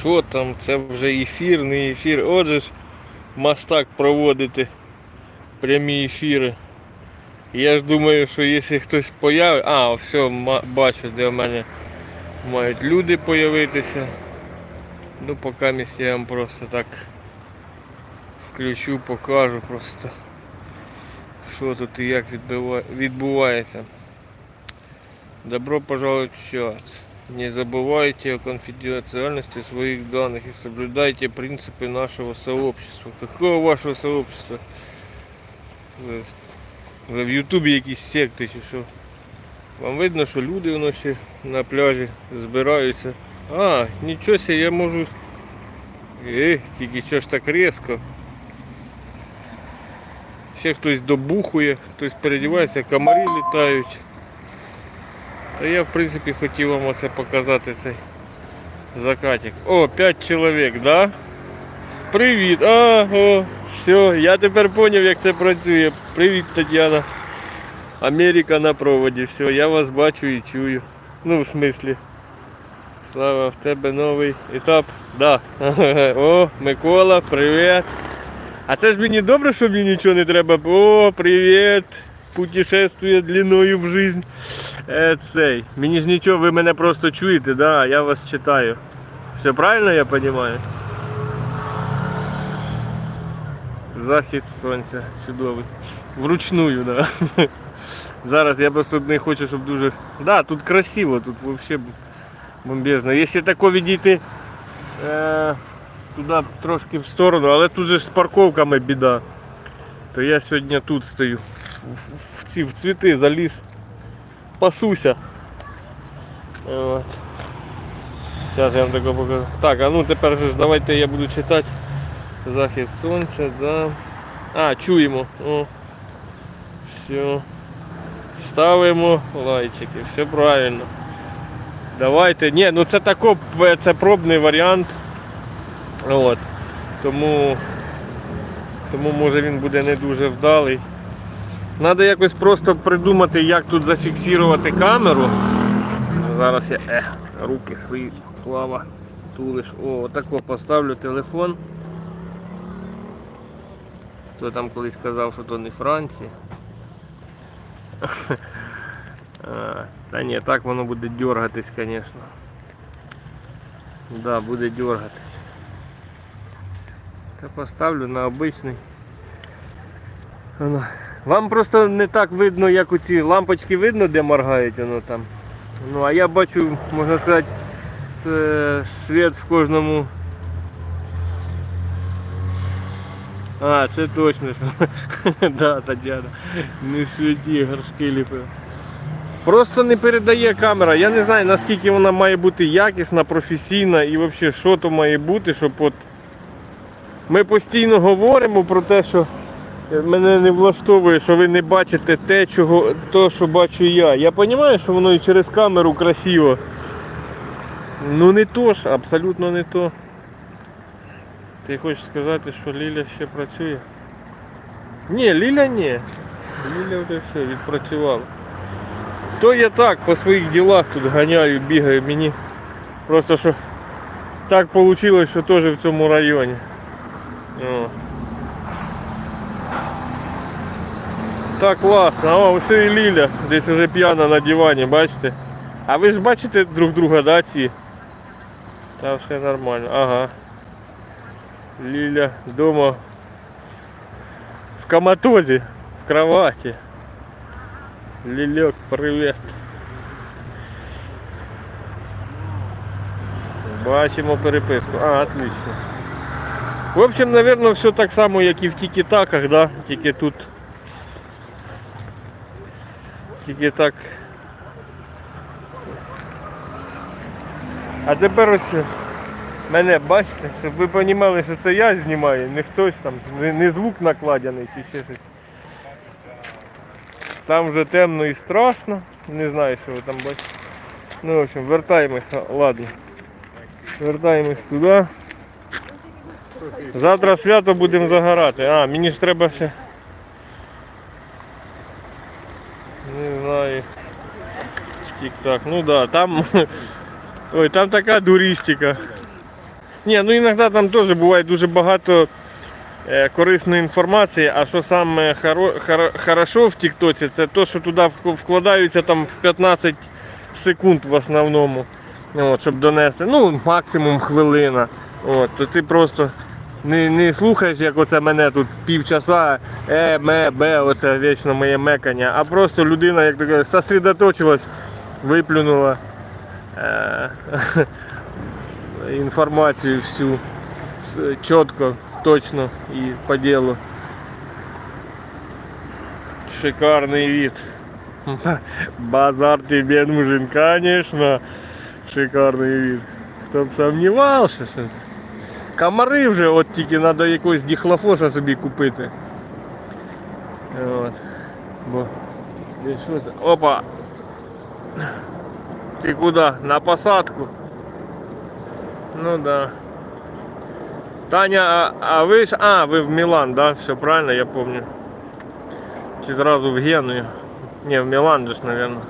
що там, це вже ефір, не ефір. Отже ж мастак проводити прямі ефіри. Я ж думаю, що якщо хтось появить... А, все, бачу, де в мене мають люди появитися. Ну, поки місць я вам просто так включу, покажу просто, що тут і як відбува- відбувається. Добро пожаловать в чат. Не забывайте о конфиденциальности своих данных и соблюдайте принципы нашего сообщества. Какого вашего сообщества? Ви, ви в Ютубі якісь секти чи що? Вам видно, що люди воно ще на пляжі збираються. А, нічого себе, я можу. Е, тільки що ж так різко. Ще хтось добухує, хтось передівається, комарі літають. Та я в принципі хотів вам оце показати цей закатик. О, 5 чоловік, да? Привіт! А, о, все, я тепер зрозумів, як це працює. Привіт, Тетяна. Америка на проводі, все, я вас бачу і чую. Ну, в смислі. Слава, в тебе новий етап. Да. О, Микола, привіт. А це ж мені добре, що мені нічого не треба. О, привіт. Путешествує длиною в жизнь. Е, цей. Мені ж нічого, ви мене просто чуєте, да? я вас читаю. Все правильно я розумію? Захід сонця чудовий. Вручную, да. Зараз я просто не хочу, щоб дуже. Да, тут красиво, тут взагалі бомбезно. Якщо тако відійти е, туди трошки в сторону, але тут же з парковками біда. То я сьогодні тут стою. В, в, цвіти заліз. Пасуся. От. Зараз я вам тако покажу. Так, а ну тепер же ж давайте я буду читати. Захід сонця, да. А, чуємо. О. Все. Ставимо лайчики, все правильно. Давайте. Ні, ну це тако, це пробний варіант. От. Тому, тому може він буде не дуже вдалий. Треба якось просто придумати, як тут зафіксувати камеру. Зараз я е, руки свої, слава, тулиш. О, отако поставлю телефон. Хто там колись казав, що то не Франція. Та ні, так воно буде дергатись, звісно. Да, буде дергатись. Та поставлю на обичний. Вам просто не так видно, як оці лампочки видно, де моргають воно там. Ну а я бачу, можна сказати, е, світ в кожному. А, це точно. що. да, Тетяна. Не святі горшки ліпив. Просто не передає камера. Я не знаю наскільки вона має бути якісна, професійна і взагалі що то має бути, щоб от ми постійно говоримо про те, що мене не влаштовує, що ви не бачите те, чого, то, що бачу я. Я розумію, що воно і через камеру красиво. Ну не то ж, абсолютно не то. Ти хочеш сказати, що Ліля ще працює? Ні, Ліля ні. Ліля вже все, відпрацювала. То я так по своїх ділах тут ганяю, бігаю, мені просто що так вийшло, що теж в цьому районі. О. Так класно, о, ось і Ліля, десь вже п'яна на дивані, бачите? А ви ж бачите друг друга, да, ці? Там все нормально, ага. Ліля дома в коматозі, в кроваті. Лілек, привіт. Бачимо переписку. А, отлично. В общем, наверное, все так само, як і в тікітаках, да? Тільки тут. Тільки так. А тепер ось мене бачите, щоб ви розуміли, що це я знімаю, не хтось там, не, звук накладений чи ще щось. Там вже темно і страшно. Не знаю, що ви там бачите. Ну, в общем, вертаємось, ладно. Вертаємось туди. Завтра свято будемо загорати. А, мені ж треба ще. Не знаю. Тік-так. Ну да, там. Ой, там така дуристика. Ні, ну іноді там теж буває дуже багато е, корисної інформації, а що саме хоро, хоро, хорошо в Тіктоці, це то, що туди вкладаються там в 15 секунд в основному, от, щоб донести. Ну, максимум хвилина. От, то ти просто не, не слухаєш, як оце мене тут півчаса, е, ме, бе, оце вічно моє мекання, а просто людина, як таке, сосредоточилась, виплюнула. Е, інформацію всю с- чітко, точно і по ділу. Шикарний вид. Базар тебе нужен, конечно. Шикарний вид. Хто б сумнівався, що комари вже от тільки треба якогось діхлофоса собі купити. От. Бо. Десь щось. Опа! Ти куди? На посадку? Ну да. Таня, а, а ж. А, ви в Мілан, да? Все правильно, я помню. Чи зразу в Геную? Не, в Мілан же наверное.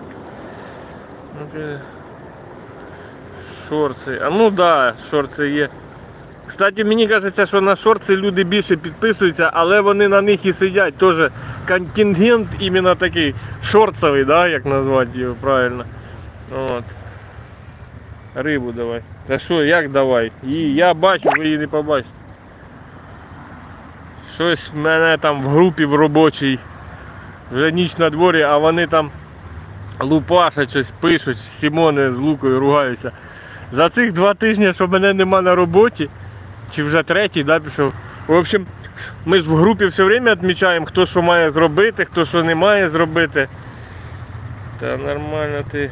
Шорти. А ну да, шорти є. Кстати, мені кажеться, що на шорти люди більше підписуються, але вони на них і сидять. Тоже контингент іменно такий шорцевий, да, як назвати його правильно. От. Рибу давай. Та що, як давай? Її я бачу, ви її не побачите. Щось в мене там в групі в робочій. Вже ніч на дворі, а вони там лупашать щось пишуть, Сімони з Лукою ругаються. За цих два тижні, що мене нема на роботі, чи вже третій, да, пішов. В общем, ми ж в групі все время відмічаємо, хто що має зробити, хто що не має зробити. Та нормально ти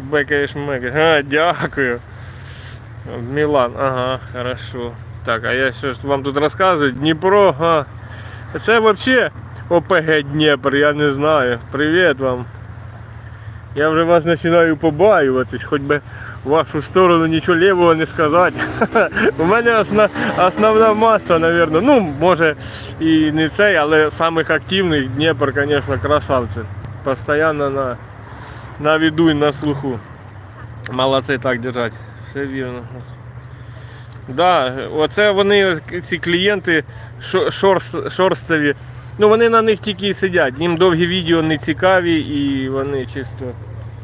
бекаєш мекаєш. А, дякую. Мілан, ага, хорошо. Так, а я що ж вам тут розказую? Дніпро, ага. Це взагалі ОПГ Дніпр, я не знаю. Привіт вам. Я вже вас починаю побаюватись, хоч би вашу сторону нічого лівого не сказати. У мене осна, основна маса, мабуть. Ну, може і не цей, але самих активних Дніпр, звісно, красавці. Постоянно на, на виду і на слуху. Молодці так держать. Все вірно. Да, оце вони, ці клієнти шо- шорс- шорстові. Ну вони на них тільки і сидять. Їм довгі відео не цікаві і вони чисто.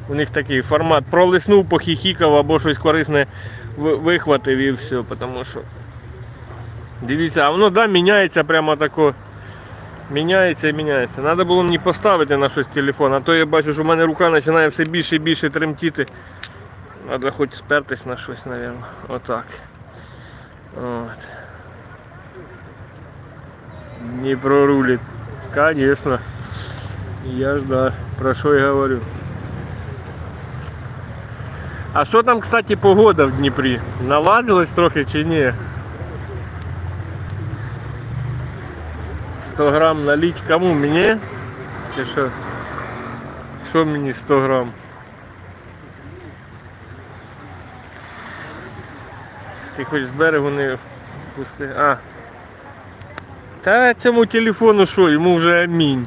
У них такий формат. Пролиснув, похіхікав або щось корисне ви- вихватив і все. Тому що. Дивіться, а воно да, міняється прямо тако. Міняється і міняється. Треба було мені поставити на щось телефон, а то я бачу, що в мене рука починає все більше і більше тремтіти. Треба хоч спертись на щось, мабуть. Отак. От. Дніпро рулить. Конечно. Я ж да, про що я говорю. А що там, кстати, погода в Дніпрі? Наладилась трохи чи ні? 100 грам налить кому? Мені? Чи що? Що мені 100 грам? Ти хоч з берегу не пусти. А. Та цьому телефону що, йому вже амінь.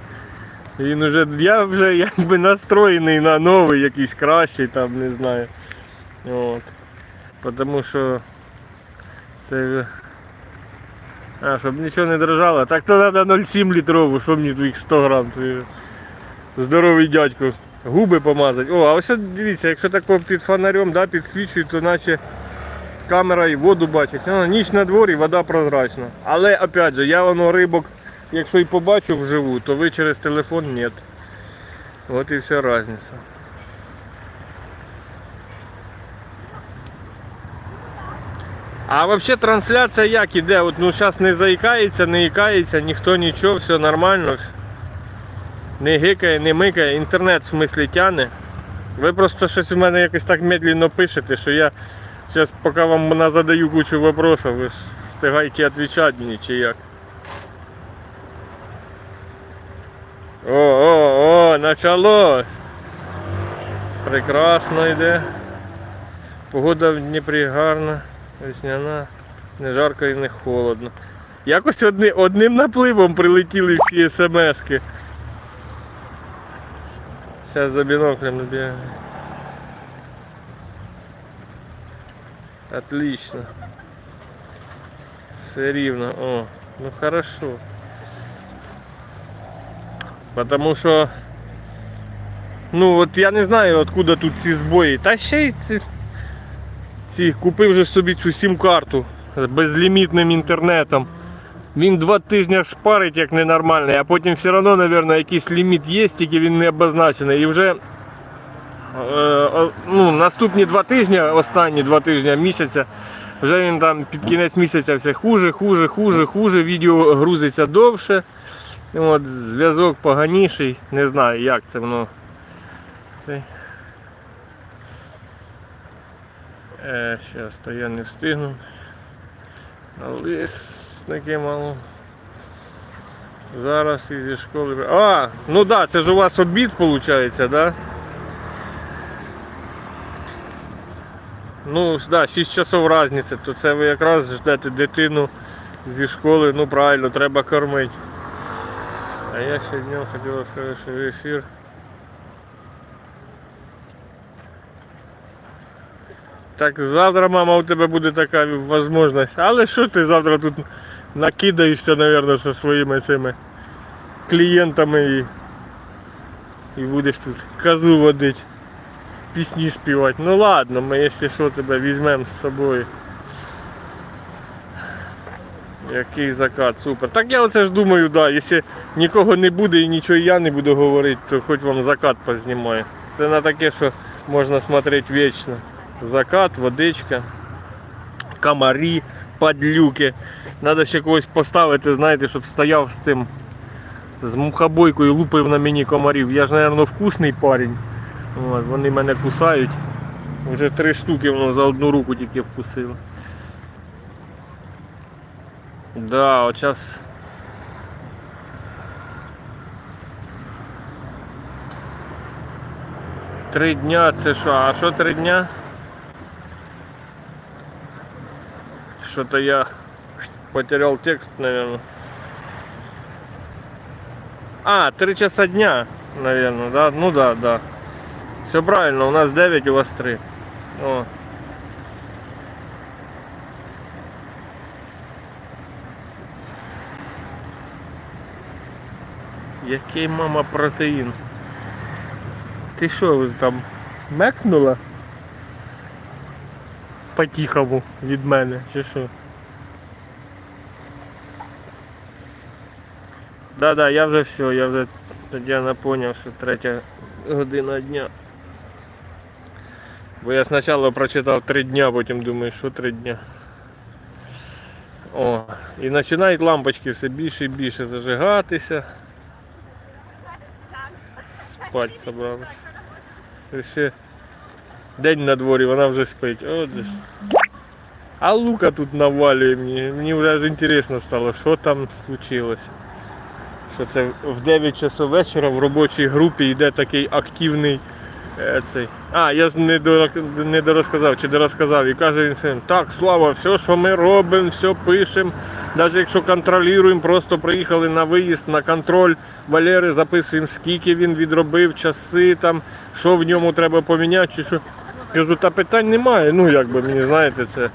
Він уже, я вже якби настроєний на новий, якийсь кращий там, не знаю. От. Тому що це. А, щоб нічого не дрожало. Так то треба 0,7 літрову, що мені твоїх 100 грам. Це здоровий дядько. Губи помазати. О, а ось дивіться, якщо тако під фонарем да, підсвічують, то наче камера і воду бачить. Ну, ніч на дворі, вода прозрачна. Але опять же, я воно рибок, якщо і побачу вживу, то ви через телефон ні. От і вся різниця. А взагалі трансляція як іде? От ну зараз не заїкається, не ікається, ніхто нічого, все нормально. Не гикає, не микає, інтернет в смислі тяне. Ви просто щось у мене якось так медленно пишете, що я зараз поки вам задаю кучу вопросов, ви ж встигаєте відповідати мені чи як. О, о, о, началось. Прекрасно йде. Погода в Дніпрі гарна, весняна, не жарко і не холодно. Якось одни, одним напливом прилетіли всі смски. Зараз за біноклем набігаю. Отлично. Все рівно. О, ну хорошо. Потому що. Ну от я не знаю откуда тут ці збої. Та ще й ці. Ці купив же собі цю сім-карту з безлімітним інтернетом. Він два тижні шпарить як ненормальний, а потім все одно, мабуть, якийсь ліміт є, тільки він не обозначений. І вже е, ну, наступні два тижні, останні два тижні місяця, вже він там під кінець місяця все хуже, хуже, хуже, хуже, відео грузиться довше. От, зв'язок поганіший, не знаю як це воно. Цей. Е, щас, то я не встигну. Таке мало. Зараз і зі школи. А, ну да, це ж у вас обід виходить, да? Ну, да, 6 часов різниця, то це ви якраз ждете дитину зі школи, ну правильно, треба кормити. А я ще днем сказати, що ефір. Так завтра, мама, у тебе буде така можливість. Але що ти завтра тут накидаєшся, мабуть, зі своїми цими клієнтами і, і будеш тут козу водити, пісні співати. Ну ладно, ми якщо що тебе візьмемо з собою. Який закат, супер. Так я оце ж думаю, да, якщо нікого не буде і нічого я не буду говорити, то хоч вам закат познімаю. Це на таке, що можна смотрети вічно. Закат, водичка, комарі, падлюки. Треба ще когось поставити, знаєте, щоб стояв з цим з мухобойкою лупив на мені комарів. Я ж, мабуть, вкусний парень. От, вони мене кусають. Вже три штуки воно за одну руку тільки вкусило. Да, от зараз. Три дня це що? А що три дня? Что-то я потерял текст, наверное. А, три часа дня, наверное, да? Ну да, да. Все правильно, у нас 9, у вас 3. О. Який мама протеїн? Ти що там мекнула? По-тихому від мене, чи що? Да-да, я вже все, я вже не зрозумів, що третя година дня. Бо я спочатку прочитав три дня, потім думаю, що три дня. О, і починають лампочки все більше і більше зажигатися. Спать собралась. День на дворі, вона вже спить. О, де. А Лука тут навалює мені. Мені вже аж інтересно стало, що там случилось. Що це в 9 часов вечора в робочій групі йде такий активний е, цей. А, я ж не, до, не дорозказав, чи дорозказав. І каже він, так, Слава, все, що ми робимо, все пишемо. Навіть якщо контролюємо, просто приїхали на виїзд, на контроль Валери, записуємо, скільки він відробив, часи, там, що в ньому треба поміняти, чи що. Кажу, та питань немає. Ну, якби мені знаєте, це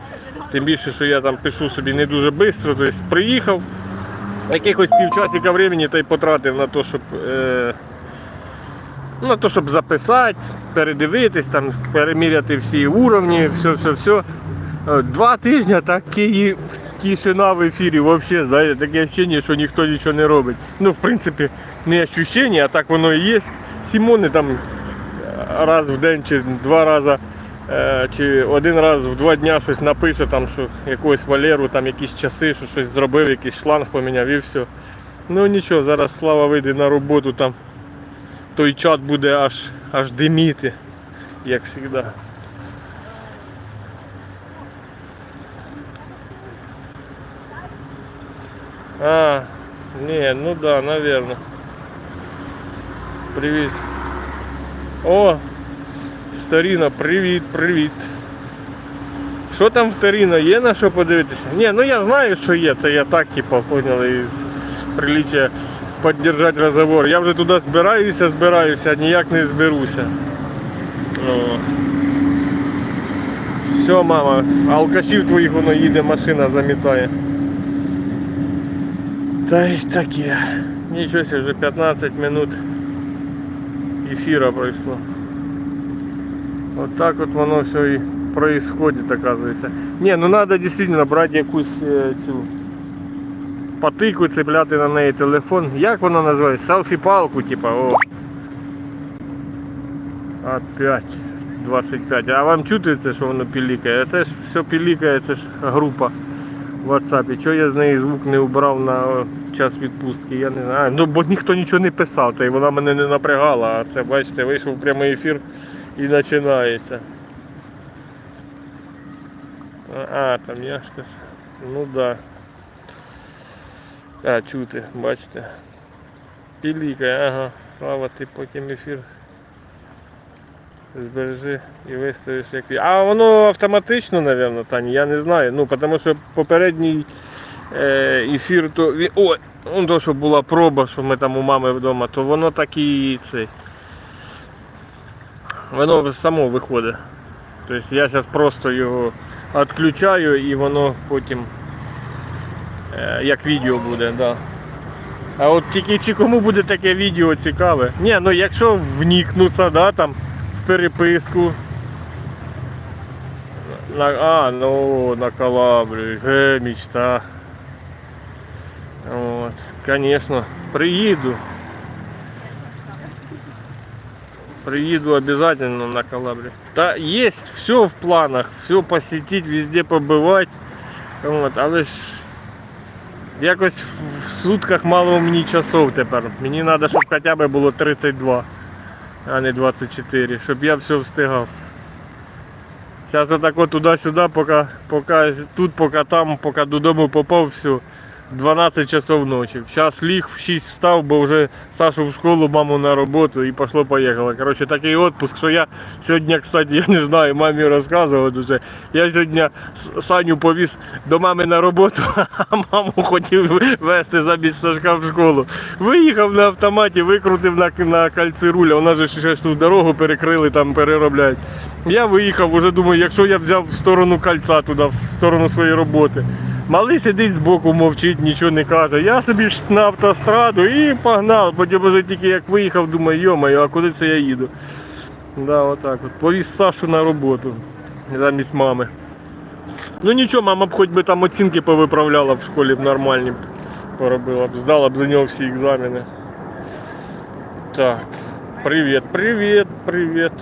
тим більше, що я там пишу собі не дуже швидко. Тобто приїхав, якихось півчасика времени та й потратив на те, щоб. Е, на те, щоб записати, передивитись, там, переміряти всі уровні, все, все, все. Е, Два тижні такий тишина в ефірі, взагалі, знаєте, таке відчуття, що ніхто нічого не робить. Ну, в принципі, не відчуття, а так воно і є. Сімони там е, раз в день чи два рази, е, чи один раз в два дня щось напише, там, що якогось Валеру, там якісь часи, що щось зробив, якийсь шланг поміняв і все. Ну нічого, зараз слава вийде на роботу, там той чат буде аж, аж диміти, як завжди. А, не, ну да, наверное. Привіт. О, Старіна, привіт, привіт. Що там в Таріно? Є на що подивитися? Ні, ну я знаю, що є, це я так типа понял із приліччя підтримати розговор. Я вже туди збираюся, збираюся, а ніяк не зберуся. О. Все, мама, алкашів твоїх воно їде, машина замітає. Та й таке. Нічого себе, вже 15 минут ефіра пройшло. От так от воно все і происходит, оказывается. Не, ну надо действительно брати якусь е, цю патику, цепляти на неї телефон. Як воно називається? Селфі-палку, типа, о. Опять 25. А вам чутиться, що воно пілікає? Це ж все пілікає, це ж група в WhatsApp. Чого я з неї звук не убрав на час відпустки? Я не знаю. Ну бо ніхто нічого не писав, та й вона мене не напрягала. А це, бачите, вийшов прямий ефір і починається. А, там Яшка. Ну да. А, чути, бачите. Пілікає, ага. Слава, ти потім ефір збережи і виставиш як. А воно автоматично, напевно, Тані, я не знаю. Ну, тому що попередній е, ефір, то. Ой, ну то, що була проба, що ми там у мами вдома, то воно так і цей. Воно само виходить. Тобто я зараз просто його відключаю і воно потім е, як відео буде, да. А от тільки чи кому буде таке відео цікаве? Ні, ну якщо вникнуться, да, там, переписку. На, а, ну, на Калабрію, ге, мечта. От, конечно, приїду. Приеду обязательно на Калабрию. Да, есть все в планах, все посетить, везде побывать. Вот, але ж якось в сутках мало мені часов тепер. Мені треба, щоб хоча б було 32, А не 24, щоб я все встигав. Зараз отако туди-сюди, поки, поки тут, поки там, поки додому попав, все. 12 часов ночі. Зараз ліг в 6 встав, бо вже Сашу в школу, маму на роботу і пошло поїхало. Коротше, такий відпуск, що я сьогодні, кстати, я не знаю, мамі розказував дуже. Я сьогодні Саню повіз до мами на роботу, а маму хотів вести замість Сашка в школу. Виїхав на автоматі, викрутив на, на кальці руля. У нас же ж тут дорогу перекрили, там переробляють. Я виїхав, уже думаю, якщо я взяв в сторону кольця туди, в сторону своєї роботи. Малий сидить збоку, мовчить, нічого не каже. Я собі ж на автостраду і погнав. Вже тільки як виїхав, думаю, йомаю, а куди це я їду? Да, отак от. Повіз Сашу на роботу замість мами. Ну нічого, мама б хоч би там оцінки повиправляла в школі б нормальні поробила б, здала б за нього всі екзамени. Так. Привіт, привіт, привіт.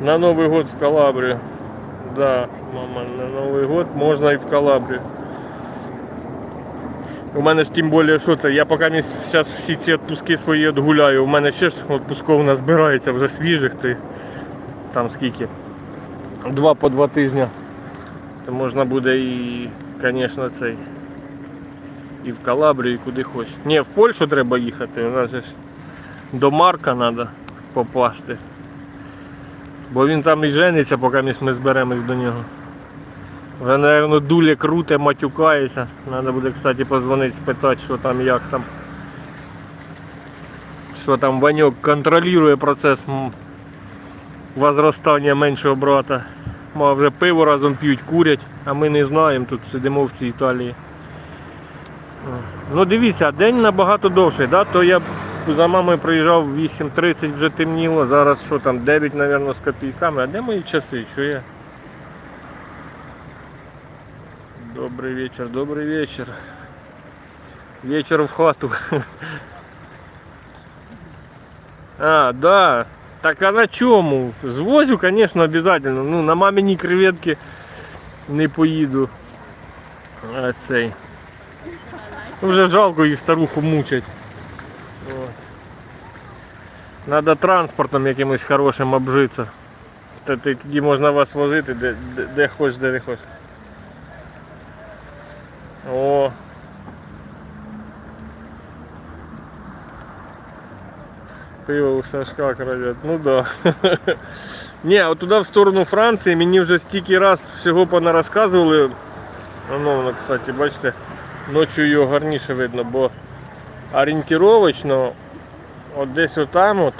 На Новий год в Калабрію. Да, мама, на Новий год можна і в Калабрію. У мене ж тим більше, що це, я поки зараз всі ці відпуски свої відгуляю. У мене ще ж відпусков назбирається вже свіжих, ти там скільки? Два по два тижні. То можна буде і, звісно, цей. І в Калабрію, і куди хочеш. Ні, в Польщу треба їхати, у нас же ж до Марка треба попасти. Бо він там і жениться, поки ми зберемось до нього. Вже, мабуть, дуля круте, матюкається. Треба буде, кстати, позвонити, спитати, що там, як там. Що там Ваньок контролює процес возростання меншого брата. Ма вже пиво разом п'ють, курять, а ми не знаємо, тут сидимо в цій Італії. Ну дивіться, день набагато довший, да? то я за мамою приїжджав 8.30 вже темніло, зараз що там 9, мабуть, з копійками. А де мої часи? Я? Добрий вечір, добрий вечір. Вечір в хату. А, да. Так а на чому? Звозю, конечно, обязательно. Ну, на мамині креветки не поїду. А. Вже жалко їх старуху мучать. Надо транспортом якимось хорошим обжитися. Тоді можна вас возити де, де, де хочеш, де не хочеш. О. Пиво у Сашка крадет. Ну да. Не, а туди в сторону Франції мені вже стільки раз всього понарозказували. Воно, кстати, бачите, ночі його гарніше видно, бо орієнтировочно от десь отам от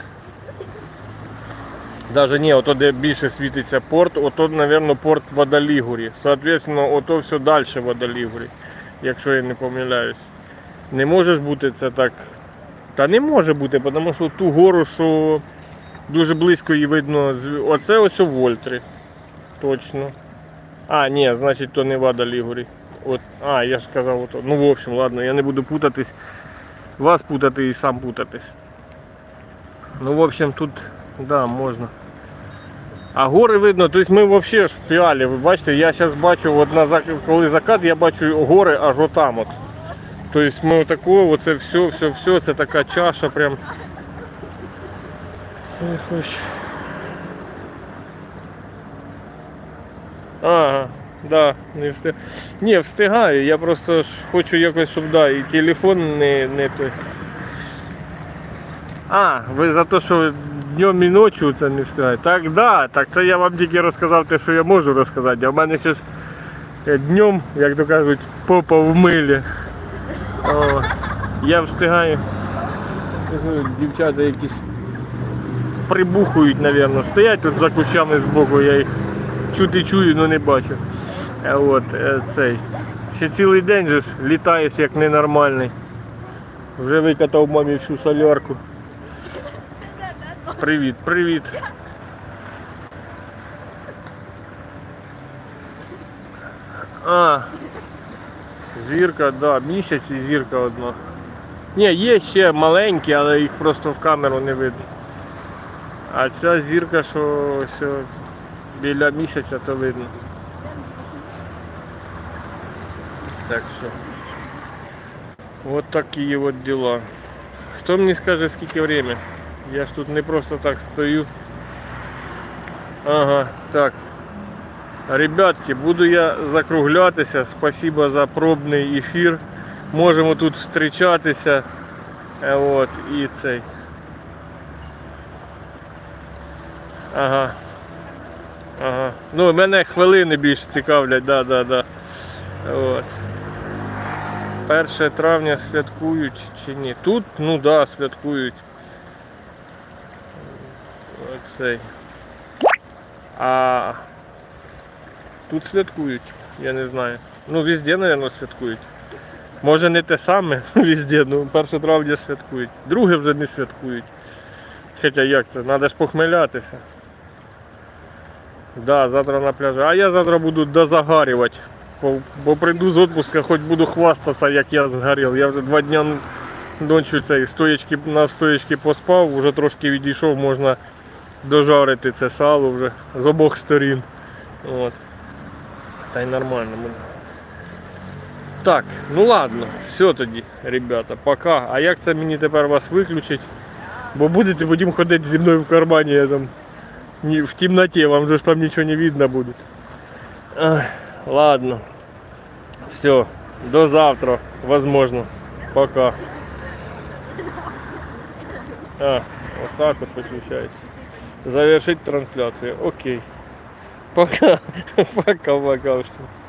Даже ні, ото де більше світиться порт, ото, мабуть, порт Водолігурі. Соответственно, ото все далі Водолігурі, якщо я не помиляюсь. Не може бути це так. Та не може бути, тому що ту гору, що дуже близько її видно. Оце ось у Вольтри. Точно. А, ні, значить то не Водолігурі. От, а, я ж казав ото. Ну, в общем, ладно, я не буду путатись. Вас путати і сам путатись. Ну, в общем, тут, да, можна. А гори видно, тобто ми взагалі ж в піалі. Ви бачите, я зараз бачу, от на коли закат, я бачу гори аж отам от. Тобто ми отако, оце все, все, все, це така чаша прям. Ага, да, не встиг. Ні, встигаю, я просто хочу якось, щоб да, і телефон не, не той. А, ви за те, що днем і ночі це не встигаєте. Так, да, так це я вам тільки розказав те, що я можу розказати. А в мене ще ж е, днем, як то кажуть, попа в милі. О, я встигаю. Дівчата якісь прибухують, мабуть. Стоять тут за кущами збоку, я їх чути чую, але не бачу. Е, От, е, цей. Ще цілий день же ж літаєш як ненормальний. Вже викатав мамі всю солярку. Привіт, привіт. А, зірка, да, місяць і зірка одна. Ні, є ще маленькі, але їх просто в камеру не видно. А ця зірка, що ось о, біля місяця, то видно. Так що. От такі от діла. Хто мені скаже скільки время? Я ж тут не просто так стою. Ага, так. Ребятки, буду я закруглятися. Спасибо за пробний ефір. Можемо тут зустрічатися. Е, От, і цей. Ага. Ага. Ну, мене хвилини більш цікавлять, да, да, да. От. 1 травня святкують чи ні? Тут, ну да, святкують. Оцей. А тут святкують, я не знаю. Ну, везде, мабуть, святкують. Може не те саме везде, ну 1 травня святкують. Друге вже не святкують. Хоча як це? Треба ж похмелятися. Да, завтра на пляжі. А я завтра буду дозагарювати. Бо, бо прийду з відпуска, хоч буду хвастатися, як я згорів. Я вже два дні ночі цей стоячки, на стоячки поспав, вже трошки відійшов, можна дожарити це сало вже з обох сторін. От. Та й нормально буде. Так, ну ладно, все тоді, ребята, пока. А як це мені тепер вас виключить? Бо будете потім ходити зі мною в кармані, я там в темноті, вам же ж там нічого не видно буде. Ах, ладно. Все, до завтра, возможно. Пока. А, вот так вот выключается. Завершить трансляцию. Окей. Пока. Пока-пока. всем.